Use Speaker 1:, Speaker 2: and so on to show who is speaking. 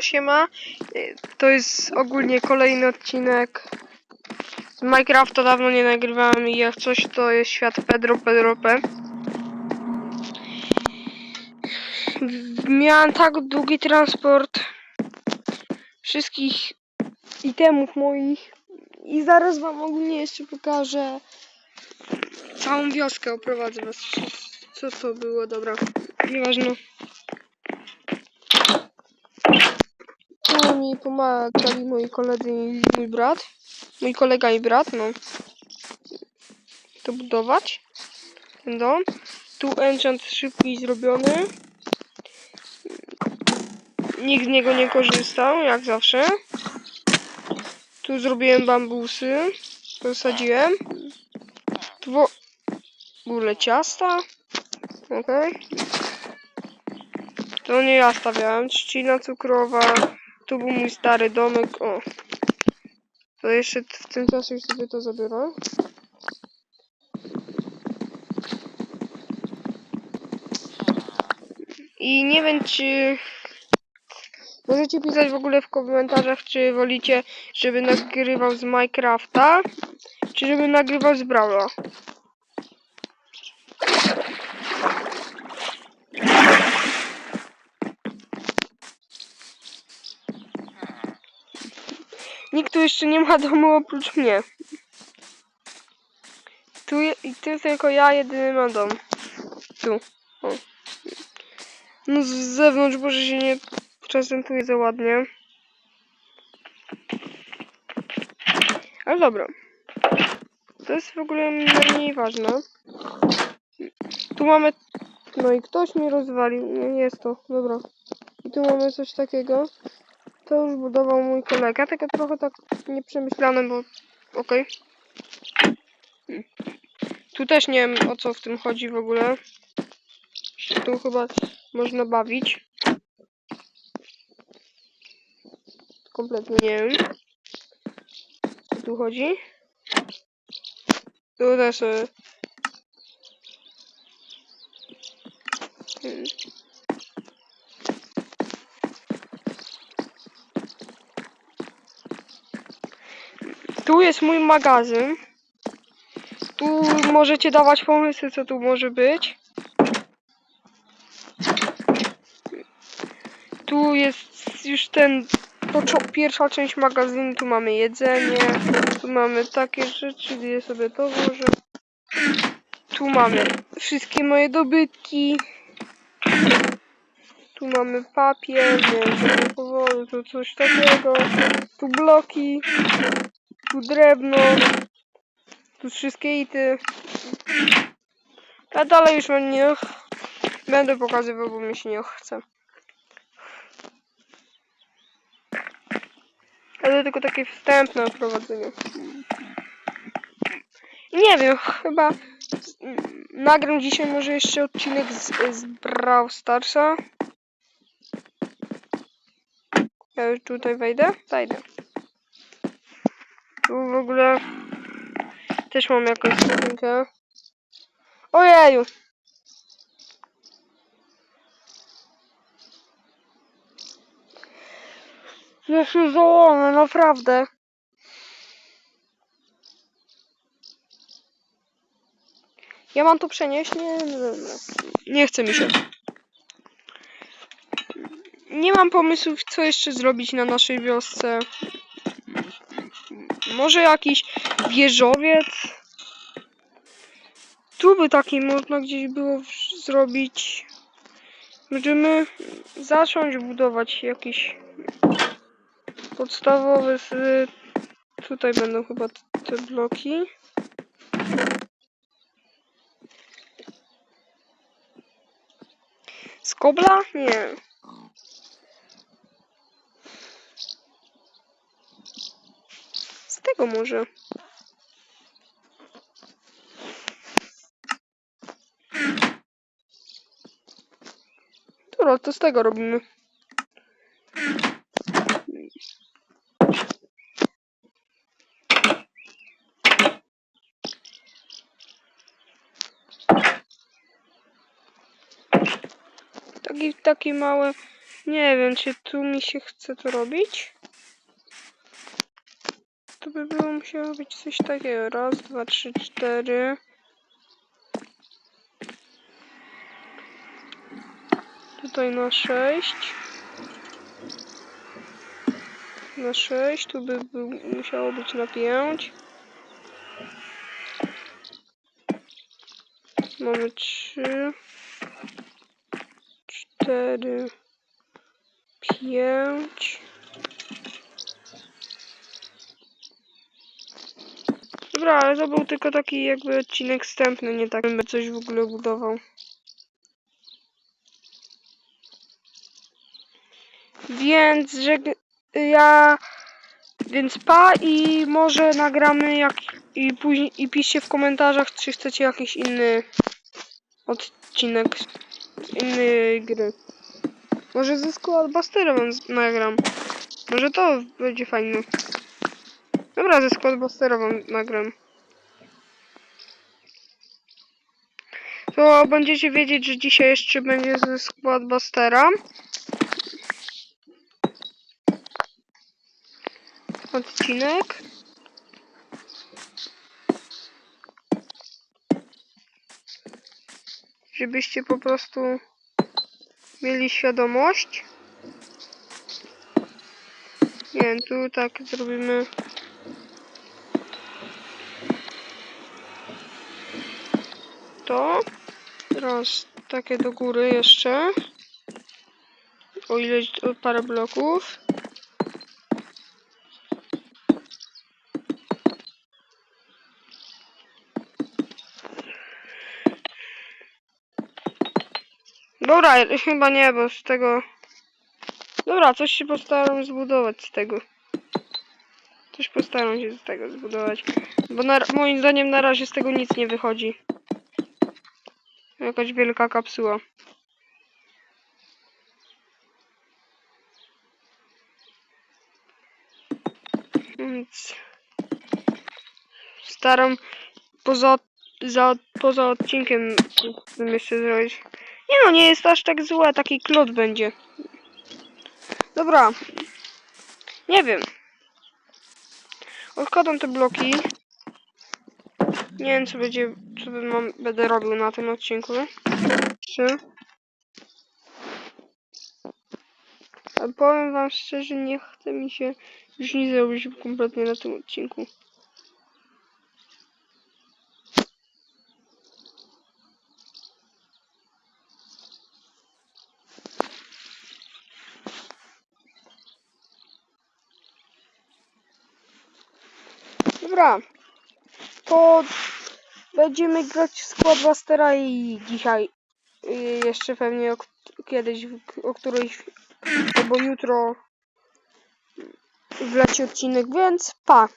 Speaker 1: Siema, Y, to jest ogólnie kolejny odcinek z Minecrafta, dawno nie nagrywałem i jak coś to jest świat Pedro Pedrope. W- Miałem tak długi transport wszystkich itemów moich i zaraz wam ogólnie jeszcze pokażę całą wioskę, oprowadzę was. Co to było, dobra, nieważne. Tu mi pomagali moi koledzy i mój brat. Mój kolega i brat, no. To budować. Ten dom. Tu enchant szybki zrobiony. Nikt z niego nie korzystał, jak zawsze. Tu zrobiłem bambusy. Posadziłem. Tu wo- w ogóle ciasta. Okej. To nie ja stawiałem. Trzcina cukrowa. Tu był mój stary domek. O. To jeszcze w tym czasie sobie to zabiorę. I nie wiem, czy... Możecie pisać w ogóle w komentarzach, czy wolicie, żeby nagrywał z Minecrafta, czy żeby nagrywał z Brawla. Jeszcze nie ma domu oprócz mnie. Tu, tu tylko ja jedyny mam dom. Tu. O. No z zewnątrz może się nie prezentuje za ładnie. Ale dobra. To jest w ogóle najmniej ważne. Tu mamy... No i ktoś mi rozwalił. Nie jest to. Dobra. I tu mamy coś takiego. To już budował mój kolega, tylko trochę tak nieprzemyślane, bo okej. Hmm. Tu też nie wiem o co w tym chodzi w ogóle. Tu chyba można bawić. Kompletnie nie wiem. Co tu chodzi? Tu też... hmm. Tu jest mój magazyn. Tu możecie dawać pomysły, co tu może być. Tu jest już ten pierwsza część magazynu. Tu mamy jedzenie. Tu mamy takie rzeczy, gdzie sobie to włożę. Tu mamy wszystkie moje dobytki. Tu mamy papier, powoli, tu coś takiego. Tu bloki. Tu drewno. Tu wszystkie ity. A dalej już mam nie będę pokazywał, bo mi się nie chce. Ale tylko takie wstępne wprowadzenie. Nie wiem, chyba nagram dzisiaj może jeszcze odcinek z, z Brawl Starsa. Ja już tutaj wejdę? Zajdę. Tu w ogóle też mam jakąś skrzynkę. Ojeju! Ja się załamę, naprawdę. Ja mam to przenieść? Nie, nie, nie. nie chce mi się. Nie mam pomysłów, co jeszcze zrobić na naszej wiosce. Może jakiś wieżowiec? Tu by taki można gdzieś było zrobić. Możemy zacząć budować jakiś podstawowy. Tutaj będą chyba te bloki. Z? Nie. Tego może. Dobra, to z tego robimy. Taki, taki mały Nie wiem, czy tu mi się chce to robić. To by było musiało być coś takiego. Raz, dwa, trzy, cztery. Tutaj na sześć. Na sześć. Tu by był, musiało być na pięć. Mamy trzy. Cztery. Pięć. Dobra, ale to był tylko taki jakby odcinek wstępny, nie tak, bym coś w ogóle budował. Więc, że ja, więc pa i może nagramy jak, i później, i piszcie w komentarzach, czy chcecie jakiś inny odcinek innej gry. Może ze Squadbusterem nagram. Może to będzie fajne. Dobra, ze Squadbusterem nagram. To będziecie wiedzieć, że dzisiaj jeszcze będzie ze Squadbustera. Odcinek. Żebyście po prostu mieli świadomość. Nie tu tak zrobimy. To. Teraz takie do góry jeszcze. O ileś o parę bloków. Dobra, chyba nie, bo z tego... Dobra, coś się postaram zbudować z tego. Coś postaram się z tego zbudować. Bo na, moim zdaniem na razie z tego nic nie wychodzi. Jakaś wielka kapsuła. Więc... Staram poza, za, poza odcinkiem bym jeszcze zrobić. Nie no, nie jest aż tak złe, taki klot będzie. Dobra. Nie wiem. Odkładam te bloki. Nie wiem co będzie, co mam, będę robił na tym odcinku. Ale powiem wam szczerze, nie chce mi się już nic zrobić kompletnie na tym odcinku. Dobra. To będziemy grać w Squadbustera i dzisiaj y, jeszcze pewnie o, kiedyś, o którejś albo jutro wleci odcinek, więc pa!